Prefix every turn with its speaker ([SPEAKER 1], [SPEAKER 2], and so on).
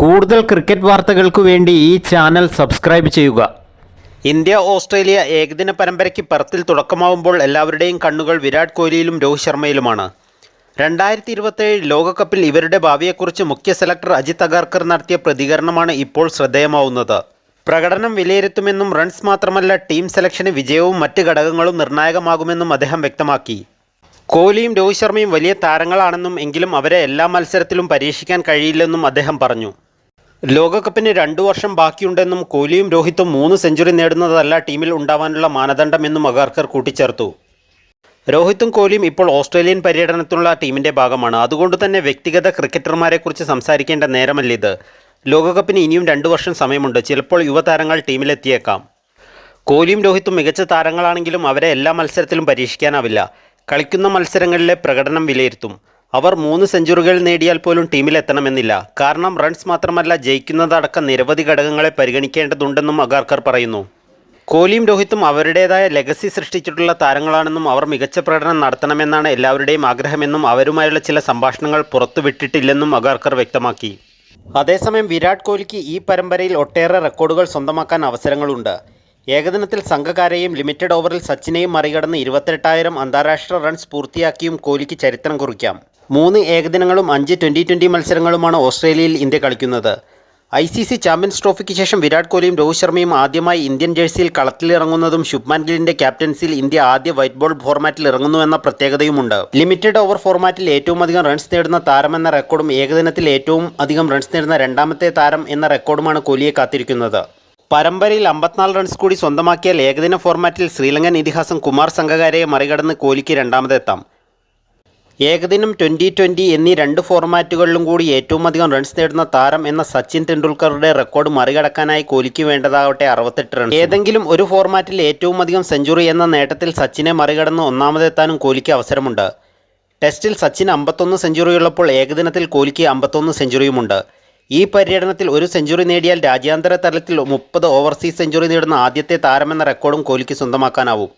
[SPEAKER 1] കൂടുതൽ ക്രിക്കറ്റ് വാർത്തകൾക്കു വേണ്ടി ഈ ചാനൽ സബ്സ്ക്രൈബ് ചെയ്യുക.
[SPEAKER 2] ഇന്ത്യ ഓസ്ട്രേലിയ ഏകദിന പരമ്പരയ്ക്ക് പെർത്തിൽ തുടക്കമാവുമ്പോൾ എല്ലാവരുടെയും കണ്ണുകൾ വിരാട് കോഹ്ലിയിലും രോഹിത് ശർമ്മയിലുമാണ്. രണ്ടായിരത്തി ഇരുപത്തേഴ് ലോകകപ്പിൽ ഇവരുടെ ഭാവിയെക്കുറിച്ച് മുഖ്യ സെലക്ടർ അജിത് അഗാർക്കർ നടത്തിയ പ്രതികരണമാണ് ഇപ്പോൾ ശ്രദ്ധേയമാവുന്നത്. പ്രകടനം വിലയിരുത്തുമെന്നും റൺസ് മാത്രമല്ല ടീം സെലക്ഷന് വിജയവും മറ്റ് ഘടകങ്ങളും നിർണായകമാകുമെന്നും അദ്ദേഹം വ്യക്തമാക്കി. കോഹ്ലിയും രോഹിത് ശർമ്മയും വലിയ താരങ്ങളാണെന്നും എങ്കിലും അവരെ എല്ലാ മത്സരത്തിലും പരീക്ഷിക്കാൻ കഴിയില്ലെന്നും അദ്ദേഹം പറഞ്ഞു. ലോകകപ്പിന് രണ്ടു വർഷം ബാക്കിയുണ്ടെന്നും കോഹ്ലിയും രോഹിത്തും മൂന്ന് സെഞ്ചുറി നേടുന്നതല്ല ടീമിൽ ഉണ്ടാവാനുള്ള മാനദണ്ഡമെന്നും അഗാർക്കർ കൂട്ടിച്ചേർത്തു. രോഹിത്തും കോഹ്ലിയും ഇപ്പോൾ ഓസ്ട്രേലിയൻ പര്യടനത്തിനുള്ള ടീമിന്റെ ഭാഗമാണ്. അതുകൊണ്ട് തന്നെ വ്യക്തിഗത ക്രിക്കറ്റർമാരെക്കുറിച്ച് സംസാരിക്കേണ്ട നേരമല്ല ഇത്. ലോകകപ്പിന് ഇനിയും രണ്ടു വർഷം സമയമുണ്ട്. ചിലപ്പോൾ യുവതാരങ്ങൾ ടീമിലെത്തിയേക്കാം. കോഹ്ലിയും രോഹിത്തും മികച്ച താരങ്ങളാണെങ്കിലും അവരെ എല്ലാ മത്സരത്തിലും പരീക്ഷിക്കാനാവില്ല. കളിക്കുന്ന മത്സരങ്ങളിലെ പ്രകടനം വിലയിരുത്തും. അവർ മൂന്ന് സെഞ്ചുറികൾ നേടിയാൽ പോലും ടീമിലെത്തണമെന്നില്ല. കാരണം റൺസ് മാത്രമല്ല ജയിക്കുന്നതടക്കം നിരവധി ഘടകങ്ങളെ പരിഗണിക്കേണ്ടതുണ്ടെന്നും അഗാർക്കർ പറയുന്നു. കോഹ്ലിയും രോഹിത്തും അവരുടേതായ ലെഗസി സൃഷ്ടിച്ചിട്ടുള്ള താരങ്ങളാണെന്നും അവർ മികച്ച പ്രകടനം നടത്തണമെന്നാണ് എല്ലാവരുടെയും ആഗ്രഹമെന്നും അവരുമായുള്ള ചില സംഭാഷണങ്ങൾ പുറത്തുവിട്ടിട്ടില്ലെന്നും അഗാർക്കർ വ്യക്തമാക്കി. അതേസമയം വിരാട് കോഹ്ലിക്ക് ഈ പരമ്പരയിൽ ഒട്ടേറെ റെക്കോർഡുകൾ സ്വന്തമാക്കാൻ അവസരങ്ങളുണ്ട്. ഏകദിനത്തിൽ സംഘകാരെയും ലിമിറ്റഡ് ഓവറിൽ സച്ചിനെയും മറികടന്ന് ഇരുപത്തെട്ടായിരം അന്താരാഷ്ട്ര റൺസ് പൂർത്തിയാക്കിയും കോഹ്ലിക്ക് ചരിത്രം കുറിക്കാം. മൂന്ന് ഏകദിനങ്ങളും അഞ്ച് ട്വന്റി ട്വന്റി മത്സരങ്ങളുമാണ് ഓസ്ട്രേലിയയിൽ ഇന്ത്യ കളിക്കുന്നത്. ഐ സി സി ചാമ്പ്യൻസ് ട്രോഫിക്ക് ശേഷം വിരാട് കോഹ്ലിയും രോഹിത് ശർമ്മയും ആദ്യമായി ഇന്ത്യൻ ജേഴ്സിയിൽ കളത്തിലിറങ്ങുന്നതും ശുഭ്മാൻ ഗില്ലിന്റെ ക്യാപ്റ്റൻസിയിൽ ഇന്ത്യ ആദ്യ വൈറ്റ് ബോൾ ഫോർമാറ്റിൽ ഇറങ്ങുന്നുവെന്ന പ്രത്യേകതയുമുണ്ട്. ലിമിറ്റഡ് ഓവർ ഫോർമാറ്റിൽ ഏറ്റവും അധികം റൺസ് നേടുന്ന താരമെന്ന റെക്കോർഡും ഏകദിനത്തിൽ ഏറ്റവും അധികം റൺസ് നേടുന്ന രണ്ടാമത്തെ താരം എന്ന റെക്കോർഡുമാണ് കോഹ്ലിയെ കാത്തിരിക്കുന്നത്. പരമ്പരയിൽ അമ്പത്തിനാല് റൺസ് കൂടി സ്വന്തമാക്കിയാൽ ഏകദിന ഫോർമാറ്റിൽ ശ്രീലങ്കൻ ഇതിഹാസം കുമാർ സംഘകാരയെ മറികടന്ന് കോഹ്ലിക്ക് രണ്ടാമതെത്താം. ഏകദിനം ട്വന്റി ട്വന്റി എന്നീ രണ്ട് ഫോർമാറ്റുകളിലും കൂടി ഏറ്റവും അധികം റൺസ് നേടുന്ന താരം എന്ന സച്ചിൻ ടെണ്ടുൽക്കറുടെ റെക്കോർഡ് മറികടക്കാനായി കോലിക്ക് വേണ്ടതാവട്ടെ അറുപത്തെട്ട് റൺസ് ഏതെങ്കിലും ഒരു ഫോർമാറ്റിൽ ഏറ്റവും അധികം സെഞ്ചുറി എന്ന നേട്ടത്തിൽ സച്ചിനെ മറികടന്ന് ഒന്നാമതെത്താനും കോലിക്ക് അവസരമുണ്ട്. ടെസ്റ്റിൽ സച്ചിൻ അമ്പത്തൊന്ന് സെഞ്ചുറിയുള്ളപ്പോൾ ഏകദിനത്തിൽ കോഹ്ലിക്ക് അമ്പത്തൊന്ന് സെഞ്ചുറിയുമുണ്ട് ഈ പര്യടനത്തിൽ ഒരു സെഞ്ചുറി നേടിയാൽ രാജ്യാന്തര തലത്തിൽ മുപ്പത് ഓവർസീസ് സെഞ്ചുറി നേടുന്ന ആദ്യത്തെ താരമെന്ന റെക്കോർഡും കോലിക്ക് സ്വന്തമാക്കാനാവും.